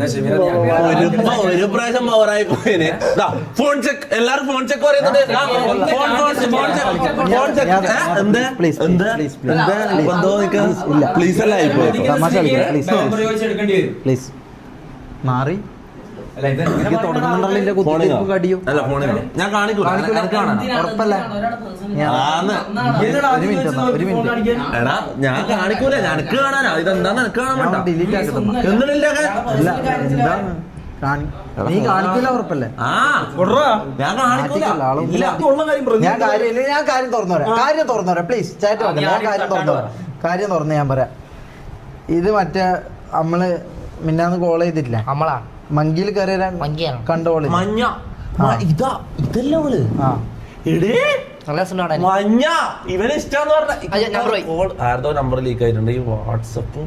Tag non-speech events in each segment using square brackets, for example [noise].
ഒരു ഒരു പ്രാവശ്യം പവറായി പോയേനെ. ഫോൺ ചെക്ക് എല്ലാരും ഫോൺ ചെക്ക് പറയുന്നുണ്ട്. പ്ലീസ് അല്ല പ്ലീസ് മാറി. അല്ല ഇത് എനിക്ക് തുടങ്ങുന്നുണ്ടല്ലോ എന്റെ കുത്തിരിപ്പ് കടിയും. അല്ല ഞാൻ കാണിക്കൂല. എനിക്ക് കാണാം ഉറപ്പല്ല. ഞാൻ- ആന്ന്. ഒരു മിനിറ്റ് എന്നാ, ഒരു മിനിറ്റ്. എടാ ഞാൻ കാണിക്കൂല. എനിക്ക് കാണാനാ. ഇതെന്താന്ന് എനിക്ക് കാണാൻ ഞാൻ വേണ്ട. ഡിലീറ്റ് അല്ല എന്താണ്? കാണി- നീ കാണിക്കില്ല ഉറപ്പല്ലേ? ആ ഞാൻ കാണിക്കൂല. ഇല്ല. ഞാൻ കാര്യം ഇല്ല, ഞാൻ കാര്യം തുറന്നു പറയാം കാര്യം തുറന്നു പറയാം പ്ലീസ് ചാറ്റ് ഞാൻ കാര്യം തുറന്നു പറയാം കാര്യം തുറന്ന് ഞാൻ പറയാം. ഇത് മറ്റേ നമ്മൾ മിന്നാന്ന് കോൾ ചെയ്തിട്ടില്ല? നമ്മളാ. മങ്കിയിൽ കയറി കണ്ടോൾ കണ്ട മഞ്ഞ. ഇതാ ഇതല്ല അവൾ. മഞ്ഞ. ഇവന് ഇഷ്ടം. പറഞ്ഞ. നമ്പർ ലീക്ക് ആയിട്ടുണ്ട്. ഈ വാട്സപ്പ്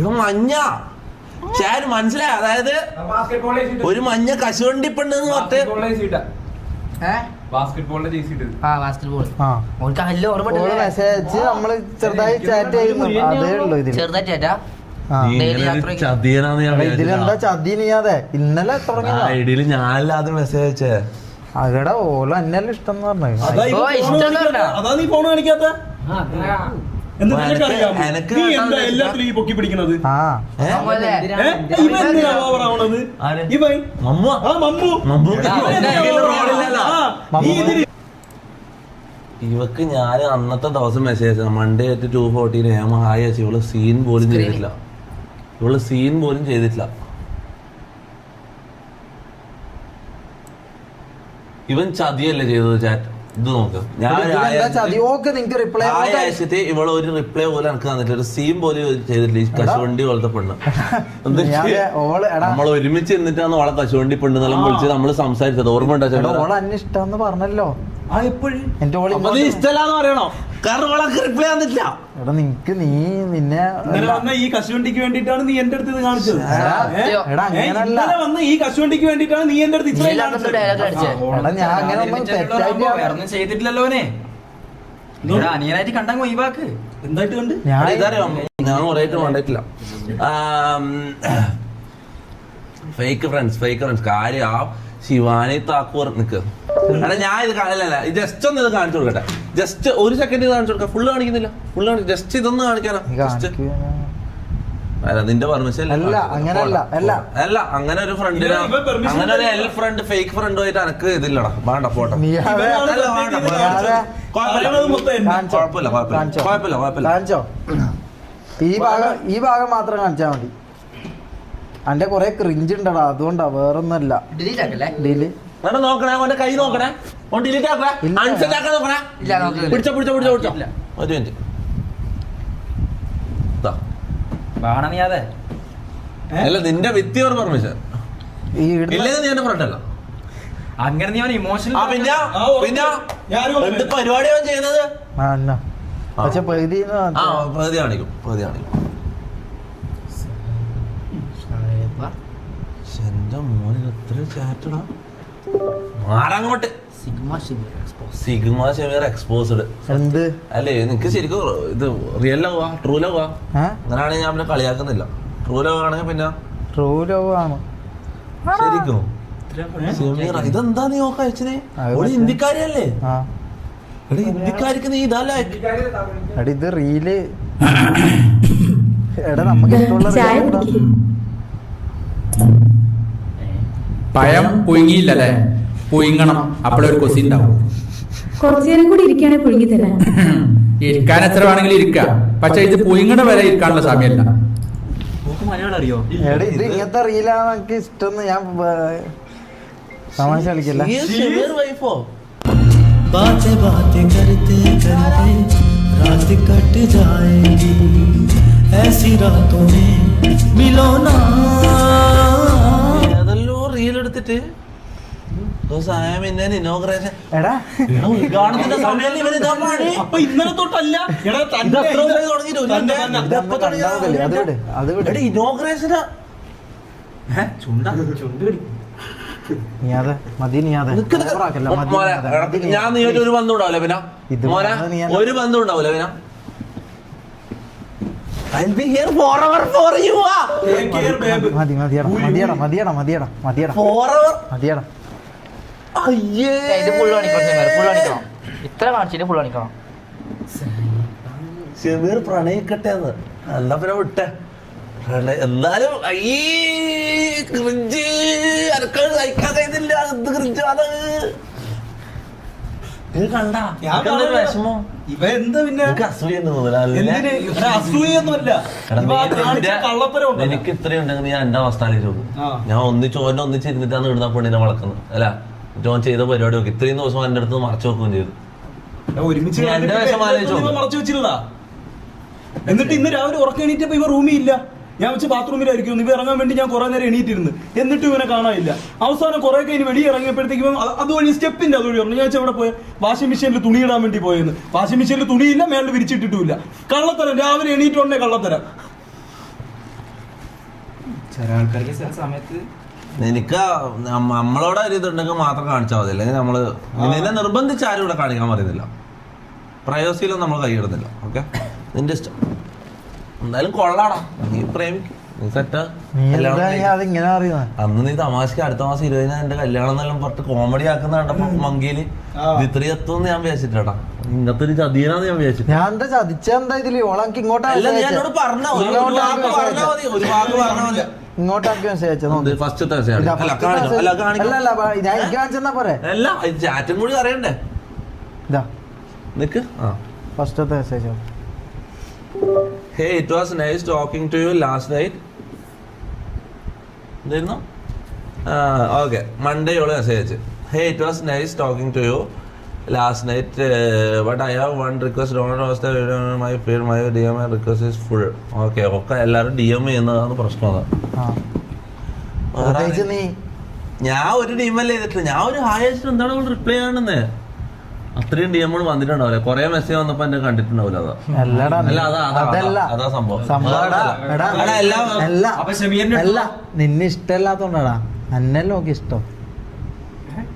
ഇവ മഞ്ഞ. ചാൻ മനസ്സിലായ? അതായത് ഒരു മഞ്ഞ കശുവണ്ടി പെണ്ണ് എന്ന് പറഞ്ഞിട്ട് ചെറുതായി ചാറ്റ് ചെയ്യുന്നു. അതേ ഉള്ളൂ ഇതിൽ ചെറുതായിട്ട് നീ ഇതിലെന്താ ചതി നീയാതെ ഇന്നലെ തുടങ്ങിയതാ. ഐഡിയിൽ ഞാനല്ലാതെ മെസ്സേജ് അയച്ചേ. അകടെ ഓല എന്നല്ല ഇഷ്ടം എന്ന് പറഞ്ഞു? നീ? നീ നീ ഇവക്ക് ഞാൻ അന്നത്തെ ദിവസം മെസ്സേജ് മണ്ടേ മൺഡേ ആയിട്ട് ടു ഫോർട്ടീൻ ഹായ് ഇവൾ സീൻ പോലും ചെയ്തിട്ടില്ല. ഇവൾ സീൻ പോലും ചെയ്തിട്ടില്ല. ഇവൻ ചതിയല്ലേ ചെയ്തത് ചാറ്റ് ഇത് നോക്ക്. ഞാൻ അയച്ചിട്ട് ഇവൾ ഒരു റിപ്ലൈ പോലും എനിക്ക് തന്നിട്ടില്ല. ഒരു സീൻ പോലും ചെയ്തിട്ടില്ല. ഈ കശുവണ്ടി പോലത്തെ പെണ്ണ്. നമ്മൾ ഒരുമിച്ച് ഇരുന്നിട്ടാണ് അവളെ കശുവണ്ടി പെണ്ണ് എന്നെല്ലാം വിളിച്ച് നമ്മൾ സംസാരിച്ചത്. ഓർമ്മ ഉണ്ടോ ചേട്ടാ? പറഞ്ഞല്ലോ. ആ എപ്പോഴും. എന്റെ ഓൾ അപ്പൊ നീ ഇഷ്ടല്ലാന്ന് പറയണോ? കാരണം റിപ്ലൈ തന്നിട്ടില്ല. എടാ നിനക്ക് നീ നിന്നെ വന്ന ഈ കശുവണ്ടിക്ക് വേണ്ടിട്ടാണ് നീ എന്റെ അടുത്ത് കാണിച്ചത്. എടാ, അങ്ങനല്ല. വന്ന ഈ കശുവണ്ടിക്ക് വേണ്ടിട്ടാണ് നീ എന്റെ അടുത്ത് ഇത്രയും കാണിച്ചത്. എടാ ഞാൻ അങ്ങനെ ഒന്നും തെറ്റായിട്ട് വേറൊന്നും ചെയ്തിട്ടില്ലല്ലോ അവനെ. ഇവിടെ അനിയനായിട്ട് കണ്ടങ്ങ് ഒഴിവാക്ക് എന്തായിട്ട് കണ്ട്? ഞാൻ ഞാൻ കണ്ടിട്ടില്ല ഫേക്ക് ഫ്രണ്ട്സ് ഫേക്ക് ഫ്രണ്ട്സ് കാര്യം ആ ശിവാനി താക്കൂർ നിക്ക്. എടാ ഞാൻ ഇത് കാണില്ല ജസ്റ്റ് ഒന്ന് ഇത് കാണിച്ചു കൊടുക്കട്ടെ. ജസ്റ്റ് ഒരു സെക്കൻഡ് ഇത് കാണിച്ചു കൊടുക്കാം. ഫുള്ള് കാണിക്കുന്നില്ല. ഫുള്ള് കാണിക്കും ജസ്റ്റ് ഇതൊന്ന് കാണിക്കാനോ. ജസ്റ്റ് അല്ല നിന്റെ പെർമിഷൻ അല്ല, അങ്ങനല്ല, അല്ല. അല്ല അങ്ങനെ ഒരു ഫ്രണ്ട് അങ്ങനെ ഒരു എൽ ഫ്രണ്ട് ഫേക്ക് ഫ്രണ്ട് ആയിട്ട് എനക്ക് ഇതില്ലടാ. വേണ്ട ഫോട്ടോ അല്ല, ഇത്. കുഴപ്പമില്ല. കുഴപ്പമില്ല. കുഴപ്പമില്ല കാണിച്ചോ. ഈ ഭാഗം ഈ ഭാഗം മാത്രം കാണിച്ചാ മതി. അന്റെ കൊറേ ക്രിഞ്ച് ഉണ്ടടാ. അതുകൊണ്ടാ വേറൊന്നല്ല. ഡിലീറ്റ് ആക്കല്ലേ? ഡീൽ വേണ്ട നോക്കണേ ഓന്റെ കൈ നോക്കണേ. ഓൻ ഡിലീറ്റ് ആക്കണേ. ഇല്ല. അൺസെറ്റ് ആക്കാൻ നോക്കണേ. ഇല്ല നോക്കില്ല. പിടിച്ചോ പിടിച്ചോ പിടിച്ചോ പിടിച്ചോ. ഒരു മിനിറ്റ് ദാ. വാണ നീ അല്ല നിന്റെ വ്യക്തിയോട് പെർമിഷൻ ഈ ഇടുന്ന- ഇല്ലെങ്കിൽ നീ എന്റെ ഫ്രണ്ട് അല്ല അങ്ങനെ നീ അവൻ ഇമോഷണൽ ആ പിന്നെ ആ. പിന്നെ ഞാനും. എന്ത് ചെയ്യുന്നത്? ആ പക്ഷെ കാണിക്കും കാണിക്കും. എന്റെ മോനിൽ എത്ര ചാറ്റടാ മാറങ്ങോട്ട്. Sigma Shameer exposed. എന്ത്? അല്ലേ നിനക്ക് ശരിക്കും ഇത് റിയൽ ലവാ ട്രൂ ലവ് ആ? അങ്ങനെയാണെങ്കിൽ ഞാൻ പിന്നെ കളിയാക്കുന്നില്ല. ട്രൂ ലവ് ആണെങ്കിൽ പിന്നെ ട്രൂ ലവ് ആണ്. ശരിക്കും. ഷെമീറ ഇതെന്താ നീ നോക്കാൻ അയച്ചത് ഒരു ഹിന്ദിക്കാരിയല്ലേ? ആ. എടാ ഹിന്ദിക്കാരിക്ക് നീ ഇതല്ല എടി ഇത് റീൽ എടാ നമുക്ക് ഇഷ്ടമുള്ള ചായ reel ഇടാം. കുടിക്ക്. പഴം പുഴുങ്ങിയില്ലല്ലേ പുഴുങ്ങണം അപ്പോഴൊരു കൊസി ഉണ്ടാവും കുറച്ചു നേരം കൂടി ഇരിക്കുകയാണെങ്കിൽ പുഴുങ്ങി തരാം [laughs] ഇരിക്കാൻ എത്ര വേണമെങ്കിലും ഇരിക്കാം പക്ഷെ ഇത് പുഴുങ്ങണ വരെ ഇരിക്കാനുള്ള സമയമല്ല മലയാളം അറിയോ എടാ ഇത് ഇങ്ങനത്തെ റീലാണ് എനിക്ക് ഇഷ്ടം ഞാൻ വേ- തമാശ കളിക്കല്ല ഈ ഷെമീർ വൈഫോ बातें बातें करते करते रात कट जाएगी ऐसी रातों में मिलो ना അപ്പൊ ഇന്നലെ തൊട്ടല്ല. എടാ ഇത് തന്റെ എത്ര ദിവസമായി തുടങ്ങിയിട്ട്? ഒരു തന്നെ, തന്നെ. ഇത് എപ്പോ കണ്ടാ മതി. അത് വിട് അത് വിട് എടാ ഇനോഗ്രേഷനാ ചുണ്ടാ ചുണ്ട്. കടി നീ മതി നീ അതെ. നിക്ക് നിക്ക്. മതി മോനെ, നീ അതെ. മതി നീ ഞാൻ അതെ. ഒരു ബന്ധം ഉണ്ടാവില്ല പിന്നെ മോനെ ഒരു ബന്ധം ഉണ്ടാവില്ല പിന്നെ ഇത്ര കാണിച്ചിട്ട് ഫുൾ കാണിക്കണം ഷമീർ പ്രണയിക്കട്ടെ എന്ന് എന്നാ പിന്നെ വിട്ടെ എന്നാലും അയ്യേ ക്രിഞ്ച് അനക്ക് സഹിക്കാൻ കഴിയുന്നില്ല എന്ത് ക്രിഞ്ചാണ് ഇത് കണ്ട? ഞാൻ നിനക്കെന്തൊരു കാണുന്നില്ല. വിഷമോ? ഇവ എന്ത് പിന്നെ? എനിക്ക് ഇത്രയും ഉണ്ടെങ്കിൽ നീ എന്റെ അവസ്ഥ ഞാൻ ഒന്നിച്ച് ഓന്റെ ഒന്നിച്ചിരുന്നിട്ടാണ് ഇടുന്ന പെണ്ണിനെ വളർക്കുന്നത് അല്ല? ജോൺ ചെയ്ത പരിപാടി നോക്കി. ഇത്രയും ദിവസം എന്റെ അടുത്ത് മറച്ചു വെക്കുകയും ചെയ്തു. ഞാൻ ഒരുമിച്ച് എന്റെ ആലോചിച്ച്. മറച്ചു എന്നിട്ട് ഇന്ന് രാവിലെ ഉറക്കം എണീറ്റപ്പോ ഇവ റൂമിൽ ഇല്ല. ഞാൻ വെച്ച് ബാത്റൂമിലായിരിക്കും ഇവ ഇറങ്ങാൻ വേണ്ടി ഞാൻ കുറെ നേരം എണീറ്റിരുന്നു. എന്നിട്ടും ഇവനെ കാണാനില്ല. അവസാനം കുറെ കഴിഞ്ഞ് വെടി ഇറങ്ങിയപ്പോഴത്തേക്കും ഇവൻ അതുവഴി സ്റ്റെപ്പിന്റെ അതുവഴി പറഞ്ഞു. ഞാൻ വെച്ചാൽ അവിടെ പോയ? വാഷിംഗ് മെഷീനിൽ തുണി ഇടാൻ വേണ്ടി പോയെന്ന്. വാഷിംഗ് മെഷീനിൽ തുണിയില്ല മേളിൽ വിരിച്ചിട്ടിട്ടുമില്ല. കള്ളത്തരം. രാവിലെ എണീറ്റുണ്ടേ കള്ളത്തരം. ചില ആൾക്കാർക്ക് ചില സമയത്ത് നമ്മളോട് ഒരു ഇതുണ്ടെങ്കിൽ മാത്രം കാണിച്ചാൽ മതി. അല്ലെങ്കിൽ നമ്മൾ നിന്നെ നിർബന്ധിച്ച് ആരും ഇവിടെ കാണിക്കാൻ പറയുന്നില്ല. പ്രയോസിയിലും നമ്മൾ കൈയിടുന്നില്ല. ഓക്കെ നിന്റെ ഇഷ്ടം. എന്തായാലും കൊള്ളാടാ. നീ പ്രേമിക്കും. നീ സെറ്റാ അതിങ്ങനെ അന്ന് നീ തമാശക്ക് അടുത്ത മാസം ഇരുപതിന് എന്റെ കല്യാണം എന്നെല്ലാം പറഞ്ഞിട്ട് കോമഡി ആക്കുന്ന കണ്ടപ്പോ മങ്കിയിൽ ഇത് ഇത്രയും എത്തുമെന്ന് ഞാൻ വിചാരിച്ചിട്ടാ ഇങ്ങനത്തെ ഒരു ചതിയനാന്ന് ഞാൻ വിചാരിച്ചു. ഞാൻ എന്താ ചതിച്ചെന്താ ഇതിൽ? ഓളക്ക് ഇങ്ങോട്ടാ അല്ല നീ എന്നോട് പറഞ്ഞോ. ഒരു വാക്ക് പറഞ്ഞാ മതി. ഒരു വാക്ക് പറഞ്ഞാ മതി. ഇങ്ങോട്ടാക്കി മെസ്സേജ് അയച്ചത് ഫസ്റ്റത്തെ ഞാൻ കാണിച്ചെന്നാ അല്ല ചാറ്റും കൂടി അറിയണ്ടേ? ഇതാ. നിക്ക്. ആ. ഫസ്റ്റത്തെ message Hey, it was nice talking to you last night എന്തായിരുന്നു ഓക്കെ മൺഡേ ഓൾ മെസ്സേജ്. അയച്ചു hey it was nice talking to you last night but I have one request was my feel my D M I request is full okay ഒക്കെ എല്ലാവരും D M ചെയ്യുന്നതാണ് പ്രശ്നം ഞാൻ ഒരു D M L ചെയ്തിട്ടില്ല ഞാൻ ഒരു ഹായ് അയച്ചിട്ട് എന്താണ് റിപ്ലൈ ചെയ്യണമെന്ന് അത്രയും ഡി എമ്മുകൾ വന്നിട്ടുണ്ടാവില്ല. കൊറേ മെസ്സേജ് വന്നപ്പോ എന്നെ കണ്ടിട്ടുണ്ടാവില്ല അതാ. അല്ല, സംഭവം. നിന്നെ ഇഷ്ടമല്ലാത്തോണ്ടാടാ. അന്നല്ലോ ഒക്കെ ഇഷ്ടം.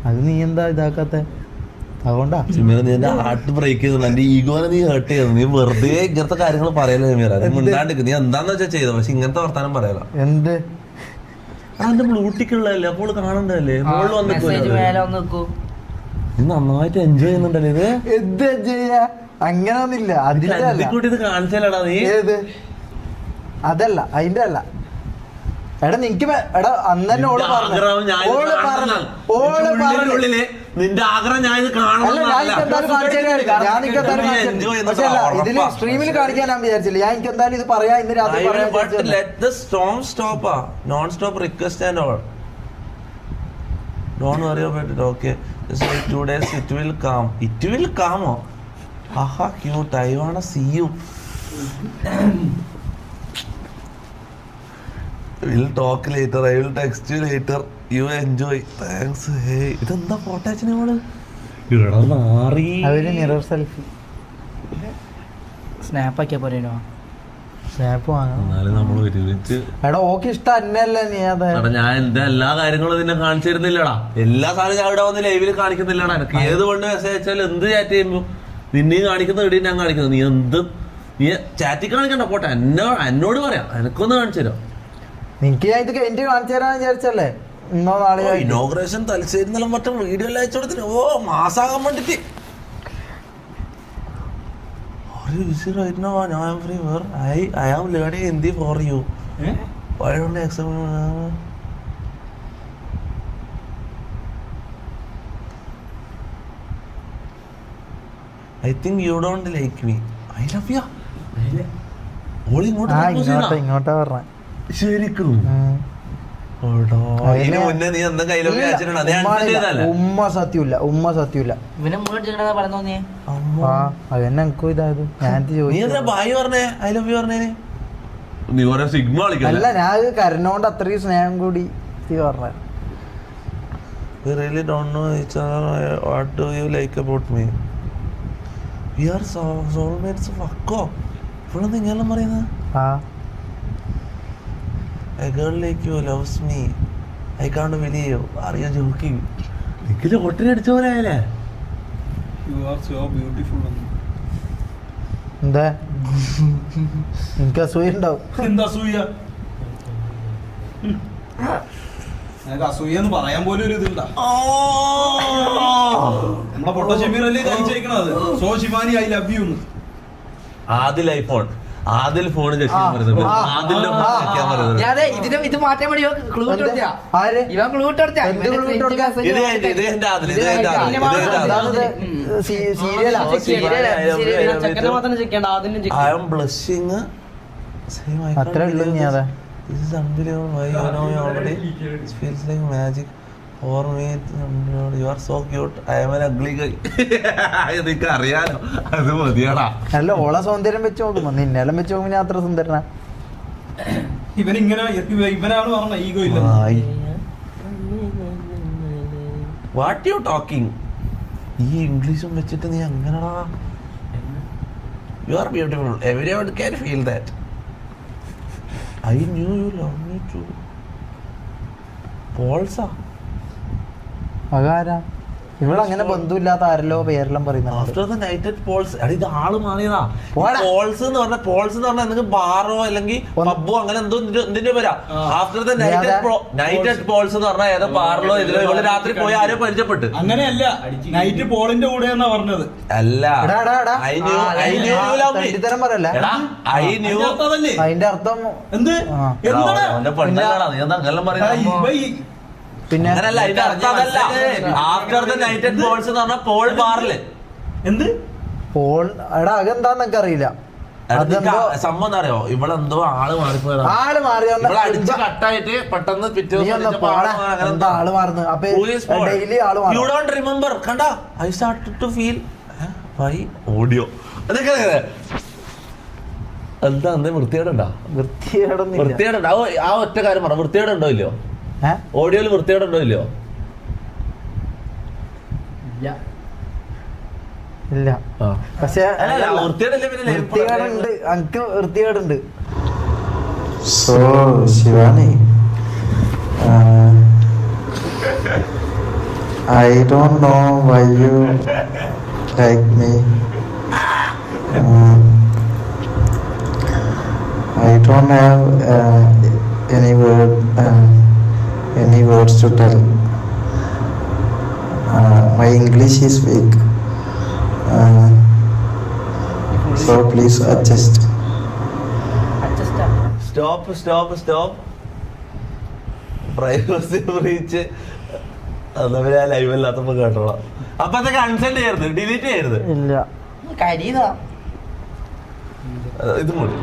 അത് നീ എന്താ ഇതാക്കാത്ത? അതുകൊണ്ടാ. നീ എന്റെ ഹാർട്ട് ബ്രേക്ക് ചെയ്തു. എന്റെ ഈഗോനെ നീ ഹേർട്ട് ചെയ്തു. നീ വെറുതെ ഇങ്ങനത്തെ കാര്യങ്ങൾ നീ മിണ്ടാണ്ട് നീ എന്താന്ന് വെച്ചാ ചെയ്തോ. പക്ഷെ ഇങ്ങനത്തെ വർത്താനം പറയല. എന്ത്? അതിന്റെ ബ്ലൂട്ടിക്ക് ഉള്ളതല്ലേ? അപ്പോൾ കാണണ്ടല്ലേ മോളിൽ മെസ്സേജ് നീ നന്നായിട്ട് എൻജോയ് ചെയ്യുന്നുണ്ടല്ലേ ഇത്? എന്ത് ചെയ്യാ? അങ്ങനൊന്നില്ല അതിന്റെ അല്ല. കൂട്ടി ഇത് കാണിച്ചാലടാ നീ? ഏത്? അതല്ല അതിന്റെ അല്ല. എടാ നിനക്ക് എടാ അന്ന് തന്നെ ഓൾ നിന്റെ പറഞ്ഞു. ആഗ്രഹം ഞാൻ ഇത് ഓൾ പറഞ്ഞു. കാണണമെന്നാണ്. ഓൾ നിന്റെ പറഞ്ഞു. ഉള്ളിലുള്ളിൽ നിന്റെ ആഗ്രഹം ഞാൻ ഇത് അല്ല ഞാൻ എനിക്ക് എന്തായാലും കാണിച്ചു തരാം. ഞാൻ എനിക്ക് എന്തായാലും കാണിച്ചു തരാം. ചെയ്യുന്നത് അല്ല ഇതിൽ സ്ട്രീമിൽ കാണിക്കാൻ ഞാൻ വിചാരിച്ചില്ല. ഞാൻ എനിക്ക് എന്തായാലും ഇത് പറയാ. ഇന്ന് രാത്രി but വിചാരിച്ചതല്ലേ. let the storm stop. ah. Non-stop request days. It will come. It will come. oh. Haha, cute. I wanna see you. We'll talk later. I will text you later. You enjoy. Thanks. Hey, ഇതെന്താ photo അയച്ചു നമ്മൾ അവർ mirror selfie snap ആക്കിയാ പോരേനോ snap വാങ്ങണം എന്നാലും നമ്മൾ ഒരുമിച്ച് എടാ ഓക്ക് ഇഷ്ടം അന്നല്ലേ നീ അതെ? ഞാൻ എന്റെ എല്ലാ കാര്യങ്ങളും നിന്നെ കാണിച്ചു തരുന്നില്ലടാ എല്ലാ സാധനവും ഞാൻ ഇവിടെ വന്ന് ലൈവിൽ കാണിക്കുന്നില്ലടാ. എനിക്ക് ഏത് കൊണ്ട് മെസ്സേജ് അയച്ചാൽ എന്ത് ചാറ്റ് ചെയ്യുമ്പോ നിന്നെയും കാണിക്കുന്ന ഇടയും ഞാൻ കാണിക്കുന്നു നീ എന്ത് നീ ചാറ്റിൽ കാണിക്കണ്ട പോട്ടെ. എന്നോ എന്നോട് പറയാം. എനിക്കൊന്ന് കാണിച്ചു തരാം? നിനക്ക് ഞാൻ ഇത് എന്റെ കാണിച്ചു തരാന്ന് വിചാരിച്ചല്ലേ? ഇന്നോ ആയിട്ട്. ഇനോഗ്രേഷൻ തലശ്ശേരി നിന്നും മറ്റും വീഡിയോ അയച്ചു കൊടുത്തിട്ട് ഓ മാസാകാൻ വേണ്ടിട്ട്. You busy right now? i am free. Where? I I am learning Hindi for you. Why don't you accept me? I think you don't like me. I love you. ഓൾ ഇങ്ങോട്ട്? ഇങ്ങോട്ടാ പറഞ്ഞ ശരിക്കും ഉമ്മ സത്യമില്ല ഉമ്മ സത്യമില്ല ഇവനെ മുഴുവൻ ചെയ്യണതാ പറഞ്ഞു ആ അത് തന്നെ എനിക്കും ഇതായത്. ഞാൻ ചോദിച്ചു അല്ല ഞാൻ ഇത് കരഞ്ഞോണ്ട് അത്രയും സ്നേഹം കൂടി പറഞ്ഞ. We really don't know each other. What do you like about me? We are so soulmates. Fuck off. ഇപ്പോഴെന്താ ഇങ്ങനെ പറയുന്നത്? ആ. A girl like you loves me. I can't believe. Are you joking എനിക്ക് ലോട്ടറി അടിച്ച പോലെ ആയല്ലേ? You are so beautiful. എന്താ? എനിക്ക് അസൂയ ഉണ്ടാവും എന്താ അസൂയ? നിനക്ക് അസൂയ എന്ന് പറയാൻ പോലും ഒരു ഇതുണ്ടാ നമ്മളെ പൊട്ട so Shivani I love you Adil iPhone Adil phone check ചെയ്യാൻ പറയുന്നത് ഇതിന് ഇത് മാറ്റാൻ വേണ്ടി ക്ലൂ ഇവൻ ക്ലൂ അത്രേ ഉള്ളൂ ഇനി അതെ. This is unbelievable. Why you know you already? It feels like magic. For me, you are so cute. I am an ugly guy. [laughs] എനിക്ക് അറിയാലോ അത് മതിയാടാ. അല്ല ഓളെ സൗന്ദര്യം വെച്ച് നോക്കുമ്പോ നിന്നെല്ലാം വെച്ച് നോക്കുമ്പോ ഞാൻ അത്ര സുന്ദരനാ. ഇവൻ ഇങ്ങനെ ഇവനാണ് പറഞ്ഞ ഈഗോ ഇല്ല. വാട്ട് യു ടോക്കിംഗ് ഈ ഇംഗ്ലീഷും വെച്ചിട്ട് നീ അങ്ങനടാ. You are beautiful every one can feel that I knew you love me too പോൾസാ അതാരാ ഇവിടെ അങ്ങനെ ബന്ധുവില്ലാത്ത ആരല്ലോ പേരെല്ലാം പറയുന്നുണ്ട്. ആഫ്റ്റർ ദ നൈറ്റ് പോൾസ് എടാ ഇത് ആൾ മാറിയതാ. പോൾസ് എന്ന് പറഞ്ഞ പോൾസ് എന്ന് പറഞ്ഞാൽ നിങ്ങൾക്ക് ബാറോ അല്ലെങ്കിൽ പബ്ബോ അങ്ങനെ എന്തോ ഇതിന്റെ- പേരാ. After the night night at Paul's എന്ന് പറഞ്ഞാൽ ഏതോ ബാറിലോ ഇതിലോ രാത്രി പോയി ആരോ പരിചയപ്പെട്ട്. അങ്ങനെയല്ല നൈറ്റ് പോളിന്റെ കൂടെ എന്നാ പറഞ്ഞത്? അല്ല. എടാ, എടാ, എടാ. I knew I knew ah, you love me തെണ്ടിത്തരം പറയല്ലേ? എടാ ഐ ന്യൂ അതിന്റെ അർത്ഥം എന്ത്? എന്താ അങ്ങനെ പറയുന്നത് പിന്നെ ആഫ്റ്റർ ദ നൈറ്റ് പോൾസ് എന്ന് പറഞ്ഞാൽ പോൾ ബാറിൽ എന്ത്? പോൾ എടാ അതെന്താന്ന് എനിക്ക് അറിയില്ല സംഭവം എന്താ അറിയോ? ആൾ മാറിപ്പോയതാ. ആൾ ഇവിടെ അടിച്ച് കട്ടായിട്ട് പെട്ടെന്ന് പിറ്റേ ആൾ എന്താ ആൾ മാറുന്നത്? അപ്പൊ ഡെയിലി ആൾ യു ഡോണ്ട് റിമെമ്പർ കണ്ട? I start to feel why audio. അതൊക്കെ അതെ. എന്താ വൃത്തികേടുണ്ടാ? വൃത്തികേടുണ്ടോ. ആ- ഒറ്റ കാര്യം പറ. വൃത്തികേടുണ്ടോ ഇല്ലയോ? ഓഡിയോയിൽ വൃത്തികേടുണ്ടോ ഇല്ലയോ? ഇല്ല. പക്ഷേ വൃത്തികേടുണ്ട്. എനിക്ക് വൃത്തികേടുണ്ട്. Shivani, uh, I don't know why you like me. Um, I don't have uh, any word, uh, any words to tell. Uh, my English is weak, uh, so please adjust. Stop stop stop privacy breach എന്നാ ആ live അല്ലാത്തപ്പോ കേട്ടോളാം അപ്പൊ അതൊക്കെ unsend ചെയ്യരുത് delete ചെയ്യരുത് ഇല്ല കരിയതാ അത് ഇതും കൂടി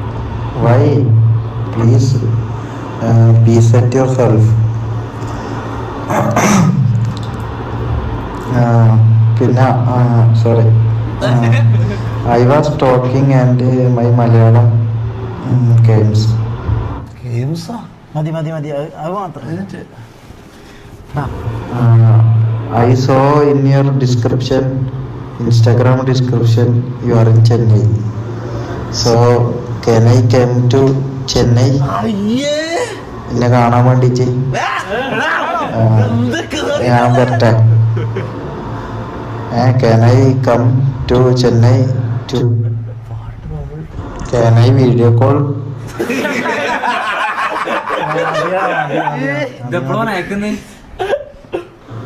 Why? Please uh, be set yourself. പിന്നെ sorry I was talking and my Malayalam games ഗെയിംസാ മതി മതി മതി. അത് അത് മാത്രം. I so in your description Instagram description you are in Chennai so can I come to Chennai എന്നെ കാണാൻ വേണ്ടിയിട്ട് ഞാൻ വരട്ടെ can I come to Chennai to can I video call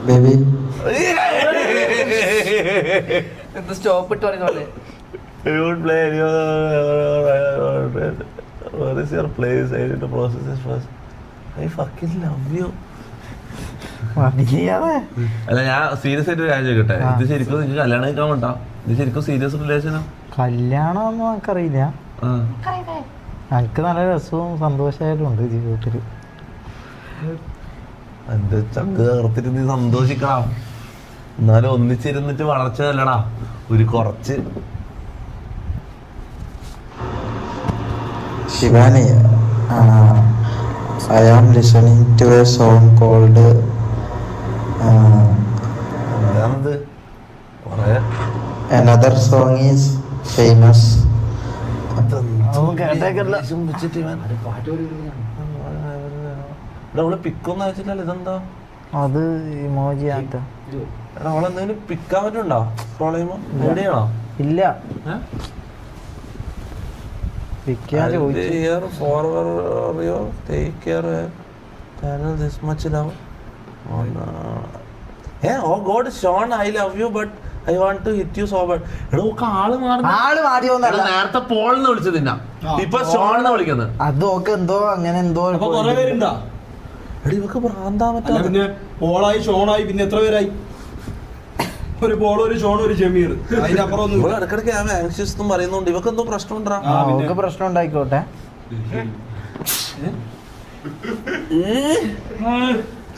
baby stop ഇട്ട് പറയുന്ന പോലെ You would play any other. What is your place? I need to process this first. I fucking love you. അല്ല ഞാൻ serious ആയിട്ട് കാര്യം ചോദിക്കട്ടെ? ഇത് ശരിക്കും നിങ്ങൾക്ക് കല്യാണം കഴിക്കാൻ വേണ്ട ഇത് ശരിക്കും സീരിയസ് റിലേഷനാ കല്യാണം ഒന്നും എനിക്കറിയില്ല. എനിക്ക് നല്ല രസവും സന്തോഷമായിട്ടും ഉണ്ട് ജീവിതത്തിൽ എന്റെ ചക്ക് തകർത്തിട്ട് നീ സന്തോഷിക്കണം എന്നാലും ഒന്നിച്ചിരുന്നിട്ട് വളർച്ചതല്ലടാ ഒരു കുറച്ച്. Shivani I am listening to a song song Famous. അതൊന്നും കേട്ടേക്കല്ല. അവൾ പിക്കൊന്നും അയച്ചില്ലല്ലോ ഇതെന്താ? അത് ഇമോജി എടാ അവളെന്തെങ്കിലും പിക്കാൻ പറ്റുണ്ടോ സ്ക്രോൾ എവിടെയാണോ ഇല്ല. വിൽക്കാൻ ചോദിച്ചു. ഹിയർ അറിയോ take care this much love oh God Shone I love you but I want to hit you so but. എടോ ഒക്കെ ആൾ മാറുന്നു ആൾ മാടിയോന്നല്ല എടാ, നേരത്തെ പോൾ എന്ന് വിളിച്ചത് നിന്നാ. ഇപ്പൊ ഷോൺ എന്ന് വിളിക്കുന്നത് അതൊക്കെ എന്തോ അങ്ങനെ എന്തോ അപ്പൊ കുറെ പേരുണ്ടാ? എടി ഇവക്ക് ഭ്രാന്താ പറ്റാ പിന്നെ പോളായി ഷോണായി പിന്നെ എത്ര പേരായി? ഒരു ബോൾ ഒരു ഷോൺ ഒരു ജമീർ. അതിന്റെ അപ്പുറം ഒന്നും ഇവൾ ഇടക്കിടക്ക് ഞാൻ ആങ്ഷ്യസ് എന്നും പറയുന്നുണ്ട്. ഇവക്ക് എന്തോ പ്രശ്നം ഉണ്ടാ. പ്രശ്നം ഉണ്ടായിക്കോട്ടെ.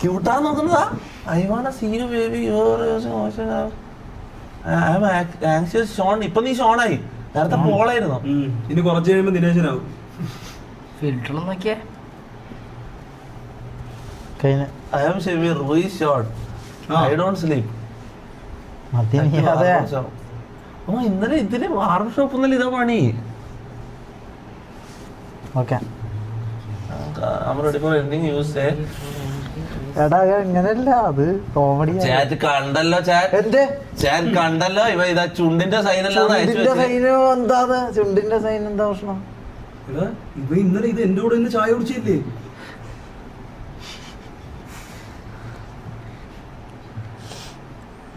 ക്യൂട്ടാ നോക്കുന്നതാ. I want see you baby your I am anxious Shone ഇപ്പൊ നീ ഷോണായി. നേരത്തെ പോളായിരുന്നു. ഇനി കുറച്ച് കഴിയുമ്പോ ദിനേശനാവും. ഫിൽറ്റർ നോക്കിയേ. കഴിഞ്ഞ I am. Shebeer Roy shot. I don't sleep മതി നീ അതെ ഓ ഇന്നലെ ഇതിന് ബാർബർ ഷോപ്പ് ഒന്നല്ല ഇതാ പണി. ഓക്കെ. I'm ready എടാ ഇങ്ങനെയല്ല അത് കോമഡി ചാറ്റ് കണ്ടല്ലോ ചാറ്റ്. കണ്ടല്ലോ ഇവ ഇതാ ചുണ്ടിന്റെ സൈൻ സൈന ചുണ്ടിന്റെ സൈന് എന്താത് ചുണ്ടിന്റെ സൈൻ എന്താ പ്രശ്നം? ഇവ ഇന്നലെ ഇത് എന്റെ കൂടെ ഇന്ന് ചായ കുടിച്ചില്ലേ?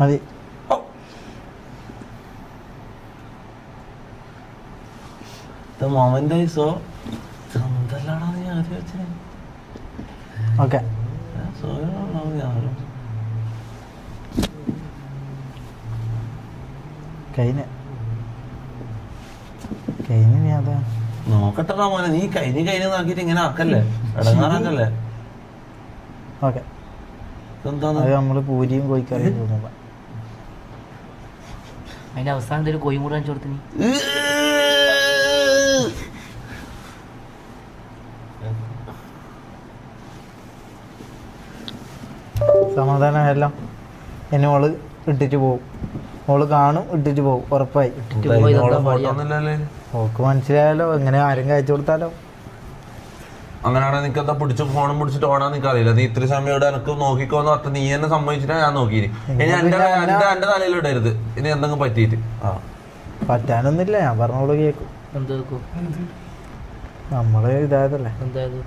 മതി. മൊമെന്റ് സോ എന്തെല്ലാടാ നീ ആദ്യം വെച്ചേ? ഓക്കെ. കഴിഞ്ഞ കഴിഞ്ഞ നീ അതാ. നോക്കട്ടെടാ മോനെ നീ കഴിഞ്ഞ് കഴിഞ്ഞ് നോക്കിട്ട് ഇങ്ങനെ ആക്കല്ലേ? ഇടങ്ങാറാക്കല്ലേ? ഓക്കെ. അത് നമ്മൾ പൂരിയും കോഴിക്കറിയും തോന്നുന്നു അതിന്റെ അവസാനം ഒരു കോയും കൂടെ കാണിച്ചു കൊടുത്തു നീ. സമാധാനമല്ല എന്നെ ഓൾ ഇട്ടിട്ട് പോകും ഓൾ കാണും ഇട്ടിട്ട് പോകും ഉറപ്പായി. ഇട്ടിട്ട് പോയി ഒന്നുമില്ലല്ലേ ഓക്ക് മനസ്സിലായാലോ ഇങ്ങനെ ആരും കഴിച്ചു കൊടുത്താലോ? അങ്ങനെയാണെങ്കിൽ നിനക്ക് എന്താ പിടിച്ച് ഫോണും പിടിച്ചിട്ട് ഓടാൻ നിനക്ക് അറിയില്ല നീ ഇത്ര സമയം ഇവിടെ എനിക്ക് നോക്കിക്കോന്ന് പറഞ്ഞ നീ എന്നെ സമ്മതിച്ചിട്ടാ ഞാൻ നോക്കിയിന്. ഇനി എന്റെ പിന്നെ എന്റെ എന്റെ തലയിൽ ഇടരുത്. ഇനി എന്തെങ്കിലും പറ്റിയിട്ട്. ആ. പറ്റാനൊന്നുമില്ല. ഞാൻ പറഞ്ഞോളൂ കേക്കും? നമ്മൾ ഇതായതല്ലേ? എന്തായത്?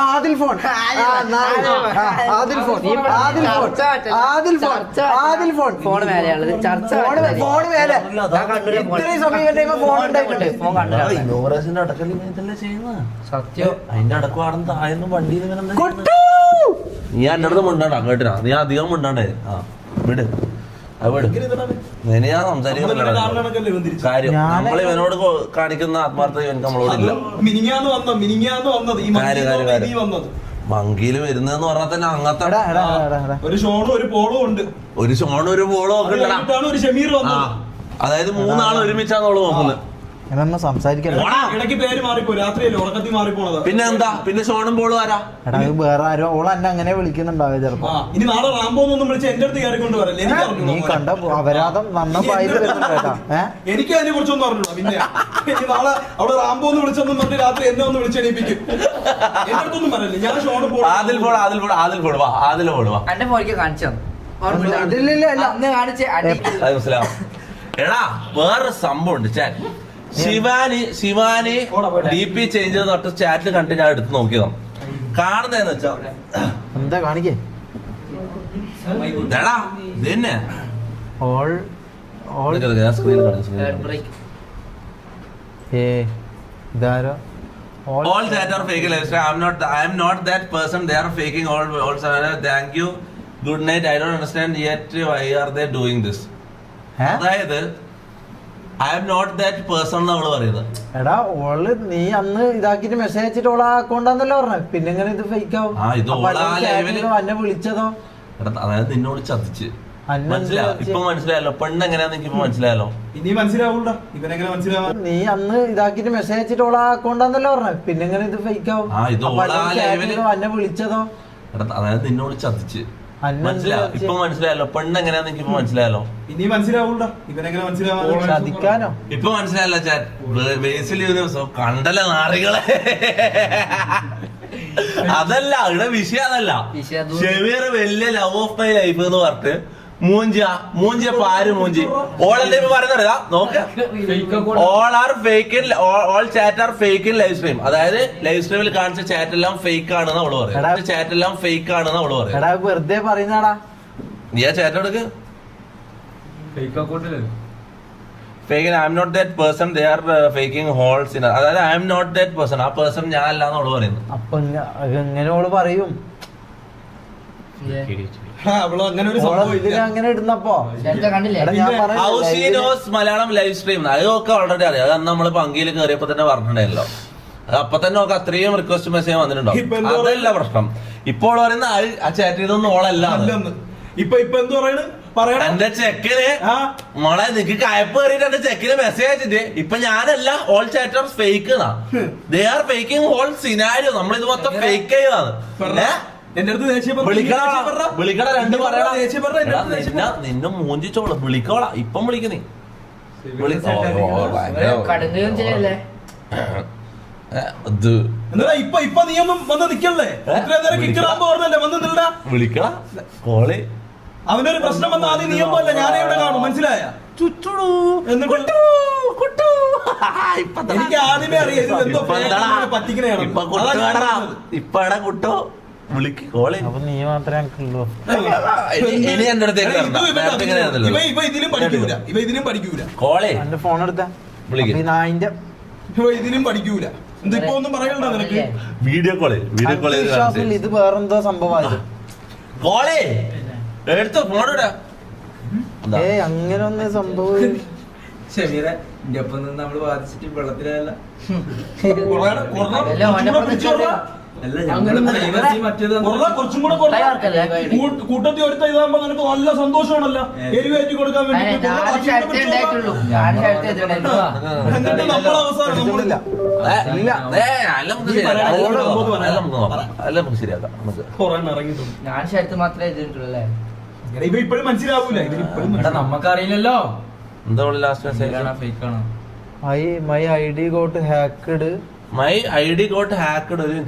Adil phone. Adil phone. Adil phone. Adil phone. Adil phone. Phone. മേലെയുള്ളത് ചർച്ച ഫോൺ മേലെ. ഇത്രയും സമയം എന്റെ ഫോൺ ഉണ്ടായിട്ടുണ്ട്. ഫോൺ കണ്ടു. ചെയ്യുന്നത്. സത്യം. അതിന്റെ അടക്കം ആടുന്ന താഴെന്ന് ഇങ്ങനെ നീ എന്റെ അടുത്ത് മുണ്ടാണ്ട കേട്ടിനാ നീ അധികം മുണ്ടാണ്ടേ. ആ വിട്. നിന്നെ ഞാൻ സംസാരിക്കുന്നില്ല കാര്യം നമ്മൾ ഇവനോട് കാണിക്കുന്ന ആത്മാർത്ഥത ഇവൻ നമ്മളോടില്ല മിനിങ്ങാന്ന് വന്ന മിനിങ്ങാന്ന് വന്നത് ഈ കാര്യം, കാര്യം, മങ്കി കാര്യം. വന്നത് മങ്കിൽ വരുന്നതെന്ന് പറഞ്ഞാൽ തന്നെ അങ്ങനത്തെ എടാ എടാ എടാ എടാ. ഒരു ഷോണും ഒരു പോളും ഉണ്ട്. ഒരു ഷോണും ഒരു പോളും ഒക്കെ അതായത് മൂന്നാൾ ഒരുമിച്ചാണ് അവൾ നോക്കുന്നത്. ഇങ്ങനൊന്നും സംസാരിക്കല്ലോ. ഇടയ്ക്ക് പേര് മാറിപ്പോ രാത്രിയല്ലേ ഉറക്കത്തിൽ മാറിപ്പോണതാ? പിന്നെ എന്താ പിന്നെ ഷോണും ബോളും ആരാ? എടാ വേറെ ആരും ഓൾ എന്നെ അങ്ങനെ വിളിക്കുന്നുണ്ടാവുക ചെലപ്പോ? ആ ഇനി നാളെ റാംബോ എന്നൊന്നും വിളിച്ച് എന്റെ അടുത്ത് കയറിക്കൊണ്ട് വരല്ലേ എനിക്ക് നീ അറിഞ്ഞൂടാ. കണ്ട അപരാധം നന്നായി കേട്ടാ. എനിക്ക് അതിനെ കുറിച്ചൊന്നും അറിഞ്ഞൂടാ പിന്നെ. ഇനി നാളെ അവിടെ റാംബോ എന്ന് വിളിച്ചൊന്നും പറഞ്ഞ് രാത്രി എന്നെ ഒന്ന് വിളിച്ചെണീപ്പിക്കും എന്റെ അടുത്തൊന്നും പറയല്ലേ? ഞാൻ Shone Adil Paul Adil Paul Adil Paul വാ ആദിൽ പോൾ വാ. മോനിക്ക് കാണിച്ചു? തന്നു ഓർമ്മയില്ല? ഇതിലില്ല, ഇല്ല. അന്ന് കാണിച്ച് അടി അത് മനസ്സിലാവും എടാ വേറെ സംഭവം ഉണ്ട് chat Shivani Shivani D P change ചെയ്ത് തൊട്ട് ചാറ്റിൽ കണ്ടു ഞാൻ എടുത്ത് നോക്കിയത്. കാണുന്നതെന്ന് വെച്ചാ എന്താ കാണിക്കേ? അതായത് I'm not that person അവൾ പറയുന്നത്. എടാ ഓൾ നീ അന്ന് ഇതാക്കിട്ട് മെസ്സേജ് അയച്ചിട്ട് ഓളെ അക്കൗണ്ടാന്നല്ലോ പറഞ്ഞത് പിന്നെ എങ്ങനെ ഇത് ഫേക്ക് ആവും? ആ, ഇത് അപ്പൊ ഓളെ ആ ആരെങ്കിലും അന്നെ വിളിച്ചതോ? എടാ അതായത് നിന്നോട് ചതിച്ച്. മനസ്സിലായോ? ഇപ്പൊ മനസ്സിലായല്ലോ. പെണ്ണ് എങ്ങനെയാന്ന് എനിക്ക് ഇപ്പൊ മനസ്സിലായല്ലോ. ഇനി മനസ്സിലാവൂടാ ഇവനെങ്ങനെ മനസ്സിലാവാൻ നീ അന്ന് ഇതാക്കിട്ട് മെസ്സേജ് അയച്ചിട്ട് ഓളെ അക്കൗണ്ടാന്നല്ലോ പറഞ്ഞത് പിന്നെ എങ്ങനെ ഇത് ഫേക്ക് ആവും? ആ, ഇത് അപ്പൊ ഓളെ ആ അല്ലെങ്കിൽ live ൽ അന്നെ വിളിച്ചതോ? എടാ അതായത് നിന്നോട് ചതിച്ച്. മനസ്സിലായോ? ഇപ്പൊ മനസ്സിലായല്ലോ. പെണ്ണ് എങ്ങനെയാന്ന് എനിക്ക് ഇപ്പൊ മനസ്സിലായല്ലോ. ഇനി മനസ്സിലാവൂടാ ഇവനെങ്ങനെ മനസ്സിലാവാനോ ഇപ്പൊ മനസ്സിലായല്ലോ ചാറ്റ്. ബേസിൽ യൂണിവേഴ്സോ കണ്ടല്ല നാറികളെ. [laughs] അതല്ല ഇവിടെ വിഷയം അതല്ല. ഷെമീർ വലിയ ലവ് ഓഫ് മൈ ലൈഫ് എന്ന് പറഞ്ഞിട്ട് മൂഞ്ചിയ മൂഞ്ചിയ പാര് മൂഞ്ചി. ഓൾ എന്തെങ്കിലും പറയുന്നറിയാ പറയുന്നത് നോക്ക്. All are fake in all chat are fake in live stream അതായത് ലൈവ് സ്ട്രീമിൽ കാണിച്ച ചാറ്റ് എല്ലാം ഫേക്ക് ആണെന്ന് അവൾ എടാ. പറയും ചാറ്റ് എല്ലാം ഫേക്ക് ആണെന്ന് അവൾ പറയും എടാ വെറുതെ പറയുന്നടാ നീ ആ ചാറ്റ് എടുക്ക്. Fake I'm not that person they are faking whole in അതായത് I'm not that person ആ പേഴ്സൺ ഞാനല്ല അവൾ പറയുന്നത്. അപ്പൊ ഇങ്ങ- എങ്ങനെ ഓൾ പറയും? അവൾ അങ്ങനെ ഒരു സംഭവം ഇല്ല. അങ്ങനെ ഇടുന്നപ്പോ? കണ്ടില്ലേ? എടാ ഞാൻ പിന്നെ ഹൗ ഷീ പറയുന്നത് നോസ് മലയാളം ലൈവ് സ്ട്രീം അതൊക്കെ ഓൾറെഡി അറിയാം. അത് അന്ന് നമ്മൾ പങ്കിയിൽ കയറിയപ്പോ തന്നെ പറഞ്ഞിട്ടുണ്ടായിരുന്നല്ലോ. അത് അപ്പൊ തന്നെ നമുക്ക് അത്രയും റിക്വസ്റ്റ് മെസ്സേജ് വന്നിട്ടുണ്ടോ എന്താ അതല്ല പ്രശ്നം. ഇപ്പോൾ പറയുന്ന ആ- ആ ചാറ്റ് ചെയ്തൊന്നും ഓളല്ല അത്. അല്ലെന്ന്. ഇപ്പൊ ഇപ്പൊ എന്ത് പറയണ് പറയണ എന്റെ ചെക്കിൽ ആ. മോളെ നിനക്ക് കയപ്പ് കയറിയിട്ട് എന്റെ ചെക്കിന് മെസ്സേജ് അയച്ചിട്ട് ഇപ്പൊ ഞാനല്ല all chatter fake they are faking whole scenario നമ്മൾ ഇത് മൊത്തം ഫേക്ക് ചെയ്തതാണ്. എന്റെ അടുത്ത് ദേഷ്യപ്പെട വിളിക്കണ വിളിക്കണ രണ്ട് പറയണ നിന്നെ നിന്നെ വിളിക്കോളാം വിളിക്കോളാ. ഇപ്പം വിളിക്കുന്നേ ഇപ്പൊ ഇപ്പൊ നീ ഒന്നും വന്ന് നിക്കല്ലേ? ഇത്രയും നേരം വന്ന് വിളിക്കണ കോളി. അവനൊരു പ്രശ്നം വന്ന ആദ്യം നീ ഒന്നും അല്ല ഇവിടെ കാണും. മനസ്സിലായ? ചുറ്റുടൂ എന്നിട്ട്. [laughs] എനിക്ക് ആദ്യമേ അറിയാം ഇത് എന്തോ ഇപ്പൊ കുട്ടോ. വിളിക്ക്. കോളി അപ്പൊ നീ മാത്രമേ എനിക്കുള്ളൂ. ഇനി എന്റെ അടുത്തേക്ക്. നേരത്തെ ഇവ ഇവ ഇതിലും പഠിക്കൂല. ഇവ ഇതിലും പഠിക്കൂല. കോളി. എന്റെ ഫോൺ എടുത്ത. വിളിക്ക്. നായിന്റെ ഇവ ഇതിലും പഠിക്കൂല. എന്താ ഇപ്പൊ ഒന്നും പറയണ്ട നിനക്ക്? വീഡിയോ കോളേ വീഡിയോ കോളേ വിശ്വാസമില്ല ഇത് വേറെന്തോ സംഭവമായത് കോളി. എടുത്തോ ഇടാ. എന്താ? അങ്ങനെ ഒന്നും സംഭവം ഷമീറെ എന്റെ ഒപ്പം നിന്ന് നമ്മൾ ബാധിച്ചിട്ട് വെള്ളത്തിലല്ല [laughs] കൊറേ- കൊറേ- അല്ല, ഓന്റെ ഒപ്പം കൊറേ ഒരുത്ത ഇതാകുമ്പോ നിനക്ക് നല്ല സന്തോഷമാണല്ലോ. എരിവേറ്റി കൊടുക്കാൻ വേണ്ടി നമ്മൾ അവസാനം ഞാൻ ശരത്ത് മാത്രമേ ചെയ്തിട്ടുള്ളൂ ഇവ ഇപ്പോഴും മനസ്സിലാവൂല. നമുക്കറിയില്ലല്ലോ എന്താ ലാസ്റ്റ് മെസ്സേജ് ഫേക്ക് ആണ്. My my I D got hacked my I D got hacked ഒരു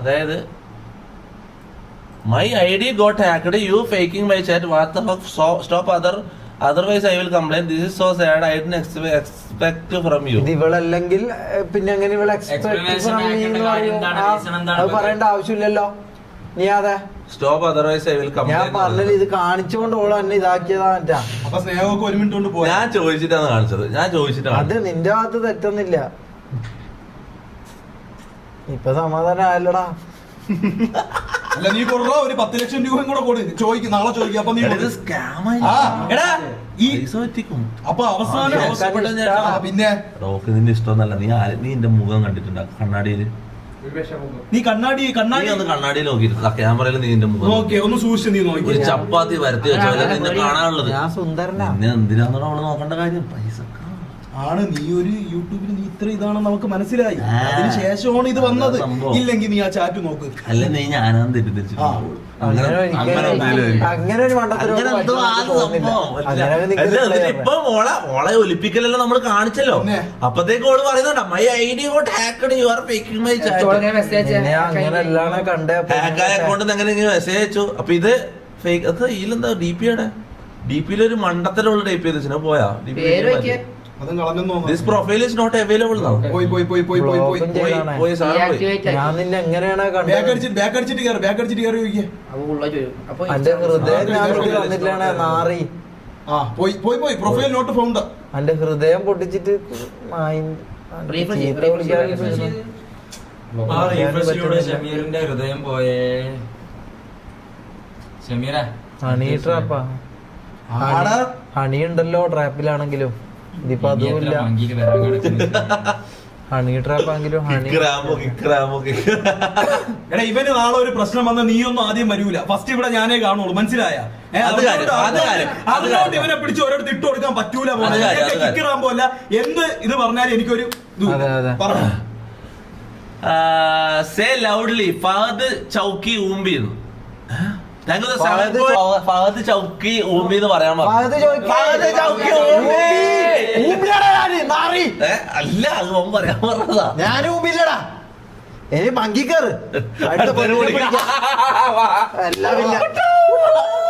അതായത് my I D got hacked you faking my chat what stop other otherwise I will complain this is so sad I'd expect from you ഇവളല്ലെങ്കിൽ പിന്നെ എങ്ങനെ ഇവളെ expect കാര്യം എന്താണ്? reason? എന്താണ് പറയേണ്ട ആവശ്യമില്ലല്ലോ. നീ അതെ സ്റ്റോപ്പ് അതർവൈസ് ഐ വിൽ ഞാൻ പറഞ്ഞത് പറഞ്ഞില്ല ഇത് കാണിച്ചുകൊണ്ട് ഓൾ തന്നെ ഇതാക്കിയതാ അപ്പൊ സ്നേഹമൊക്കെ ഒരു മിനിറ്റ് കൊണ്ട് പോയാ? ഞാൻ ചോദിച്ചിട്ടാണ് കാണിച്ചത്. ഞാൻ അത് ചോദിച്ചിട്ടാണ് നിന്റെ ഭാഗത്ത് തെറ്റൊന്നുമില്ല. ഇപ്പൊ സമാധാനം ആയല്ലടാ. അല്ല നീ കൊടുറ ഒരു പത്ത് ലക്ഷം രൂപയും കൂടെ കൊടു. ചോദിക്കും നാളെ ചോദിക്കും അപ്പൊ നീ ഇത് സ്കാം ആ എടാ ഈ അപ്പൊ അവസാനം ഞാൻ- ആ, പിന്നെ? റോക്ക് നിന്റെ ഇഷ്ടമൊന്നല്ല. നീ ആര് നീ എന്റെ മുഖം കണ്ടിട്ടുണ്ടാ? കണ്ണാടിയിൽ നീ കണ്ണാടി നീ കണ്ണാടി ഒന്ന് കണ്ണാടിയിൽ നോക്കിയിട്ട് ക്യാമറയിൽ നീ എന്റെ മുഖം നോക്കി. ഒന്ന് സൂക്ഷിച്ച് നീ നോക്കി. ഒരു ചപ്പാത്തി വരത്തി വെച്ചോ. നിന്നെ കാണാനുള്ളത്. ഞാൻ സുന്ദരനാ. നിന്നെ എന്തിനാന്നോ അവൾ നോക്കേണ്ട കാര്യം? പൈസ ആണ് നീ ഒരു യൂട്യൂബിൽ നീ ഇത്ര ഇതാണെന്ന് നമുക്ക് മനസ്സിലായി. അതിന് ശേഷമാണ് ഇത് വന്നത്. ഇല്ലെങ്കിൽ നീ ആ ചാറ്റ് നോക്ക്. അല്ല നീ ഞാനാണ് തെറ്റിദ്ധരിച്ചു. അങ്ങനെ ഒരു ഇപ്പൊ മോളെ മോളെ ഒലിപ്പിക്കലല്ലോ നമ്മൾ കാണിച്ചല്ലോ? അപ്പത്തേക്ക് ഓൾ പറയുന്നുണ്ട് my I D got hacked you are faking my chat ഹാക്കായ account message അയച്ചു അപ്പൊ ഇത് ഫേക്ക് അത് ഇതിലെന്താ ഡി പി ആണ് ഡി പിയിൽ ഒരു മണ്ടത്തിലുള്ള ടൈപ്പ് ചെയ്ത് പോയാ? D കളഞ്ഞെന്ന് this profile is not available പോയി പോയി പോയി പോയി പോയി പോയി. പോയി. പോയി സാധനം പോയി. ഞാൻ നിന്നെ എങ്ങനെയാണ് ബാക്ക് അടിച്ചിട്ട് ബാക്ക് അടിച്ചിട്ട് കയറി ബാക്ക് അടിച്ചിട്ട് കയറി ചോദിക്കേ. അപ്പൊ ഉള്ള ചോദിക്കും അപ്പൊ എന്റെ ഹൃദയം ഞാൻ തന്നിട്ടാണ് നാറി ആ പോയി പോയി പോയി. പ്രൊഫൈൽ നോട്ട് ഫൗണ്ട് എന്റെ ഹൃദയം പൊട്ടിച്ചിട്ട്. ഷമീറിന്റെ ഹൃദയം പോയേ. ഷമീറ. ഹണി ട്രാപ്പാ. ആടാ. ഹണി ഉണ്ടല്ലോ ട്രാപ്പിലാണെങ്കിലും ഇതിപ്പോ അതുമില്ല ഹണി. ട്രാപ്പ് ആണെങ്കിലും ഹണി എടാ ഇവന് നാളെ ഒരു പ്രശ്നം വന്ന നീയൊന്നും ആദ്യം വരൂല. ഫസ്റ്റ് ഇവിടെ ഞാനേ കാണുള്ളൂ. മനസ്സിലായ? അതുകൊണ്ട്. ഇവനെ പിടിച്ച് ഒരിടത്ത് ഇട്ട് കൊടുക്കാൻ പറ്റൂല അത് അല്ല. എന്ത് ഇത് പറഞ്ഞാലും എനിക്കൊരു സേ ലൗഡ്ലി ഫഹദ് ചൗക്കി ഊമ്പി യു ഫഹദ് ചൗക്കി ഊമി എന്ന് പറയാൻ അല്ല അത് ഓൻ പറയാൻ പറഞ്ഞതാ. ഞാൻ ഊമ്പില്ലടാ ഏ മങ്കി കയറ് അടുത്ത പരിപാടി. അല്ലേ? ഒന്നിലും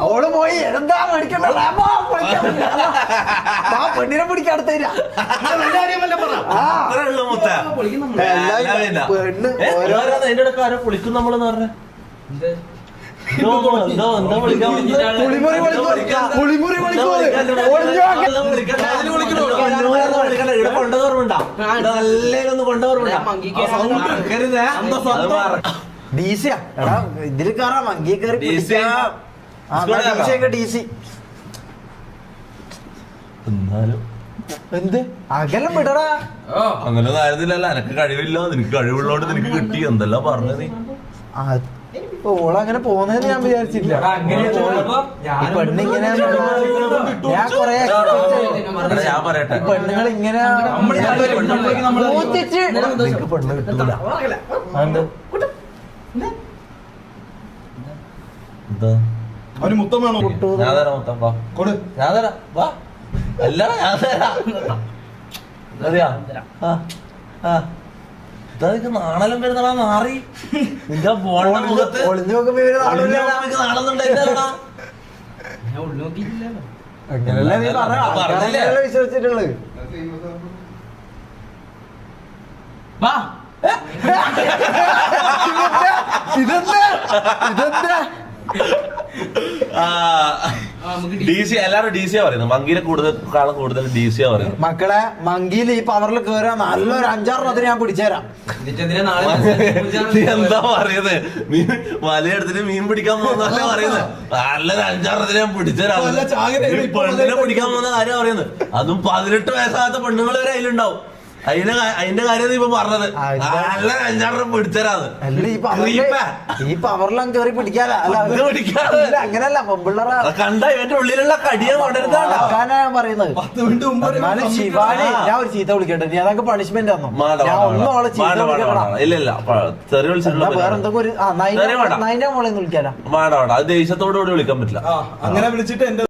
അവൾ പോയി. എന്താ മേടിക്കണ്ട. [laughs] ആ. പെണ്ണിനെ പിന്നെ. പെണ്ണ് ഓരോ പൊളിക്കും നമ്മളെന്ന് പറഞ്ഞ? നല്ലൊന്ന് ഇതിൽ കയറാം മങ്കി കയറി എന്നാലും. എന്ത്? അകലം വിടടാ. അങ്ങനെ ആയിരുന്നില്ലല്ലോ എനക്ക് കഴിവില്ല നിനക്ക് കഴിവുള്ളോണ്ട് നിനക്ക് കിട്ടി എന്തെല്ലാം പറഞ്ഞത്? നീ ആ, ഓളങ്ങനെ പോകുന്നതെന്ന് ഞാൻ വിചാരിച്ചില്ല ഈ പെണ്ണിങ്ങനെ ഞാൻ കൊറേ ഞാൻ പറയട്ടെ. പെണ്ണുങ്ങൾ ഇങ്ങനെ നിനക്ക് പെണ്ണ് കിട്ടൂല? എന്താ? അവന് മുത്തം വേണോ ഞാൻ തരാം മൊത്തം വാ കൊടു. ഞാൻ തരാം. വാ. അല്ലടാ ഞാൻ തരാം. മതിയാ ആ ആ. ഇതൊക്കെ നാണലം വരുന്നടാ മാറി നിന്റെ മുഖത്ത്? വിശ്വസിച്ചിട്ടുള്ളത്? വാ. ഇതെന്താ? ഇതെന്താ? ഡി സി എല്ലാരും ഡി സിയാ പറയുന്നത്. മങ്കിയിലെ കൂടുതൽ കാലം കൂടുതൽ ഡി സിയാ പറയുന്നത്. മക്കളെ മങ്കിയിൽ ഈ പവറിൽ കയറാൻ നല്ലൊരു അഞ്ചാറെണ്ണത്തിന് ഞാൻ പിടിച്ചേരാം നീ എന്താ പറയുന്നത്? മീൻ വലയെടുത്തിട്ട് മീൻ പിടിക്കാൻ പോകുന്നല്ലേ പറയുന്നത്. നല്ലൊരു അഞ്ചാറത്തിന് ഞാൻ പിടിച്ചേരാം പെണ്ണിനെ പിടിക്കാൻ പോകുന്ന കാര്യം പറയുന്നത്? അതും പതിനെട്ട് വയസ്സാകാത്ത പെണ്ണുങ്ങൾ വരെ അതിലുണ്ടാവും. അതിന്റെ കാര്യം ഇപ്പൊ പറഞ്ഞത്. നല്ല അഞ്ചാറ് പിടിച്ചരാത്. അല്ല ഈ പവറിൽ കയറി പിടിക്കാല അങ്ങനെയല്ല പെമ്പിള്ളറ കണ്ട ഇവന്റെ ഉള്ളിലുള്ള കടിയെ കൊണ്ടരുതാണ് ഞാൻ പറയുന്നത്. പത്ത് മിനിറ്റ് മുമ്പ് ഒരു എന്നാലും ശിവാനി ഞാൻ ഒരു ചീത്ത വിളിക്കട്ടെ. ഞാൻ അതൊക്കെ പണിഷ്മെന്റ് തന്നു? ഞാൻ ഒന്നും അവളെ ചീത്ത വേറെ എന്തൊക്കെ ഒരു വേണ്ട. നൈന്റെ മോളെ വിളിക്കാല. വേണ്ട വേണ്ട. അത് ദേഷ്യത്തോടു കൂടി വിളിക്കാൻ പറ്റില്ല. ആ അങ്ങനെ വിളിച്ചിട്ട് എന്റെ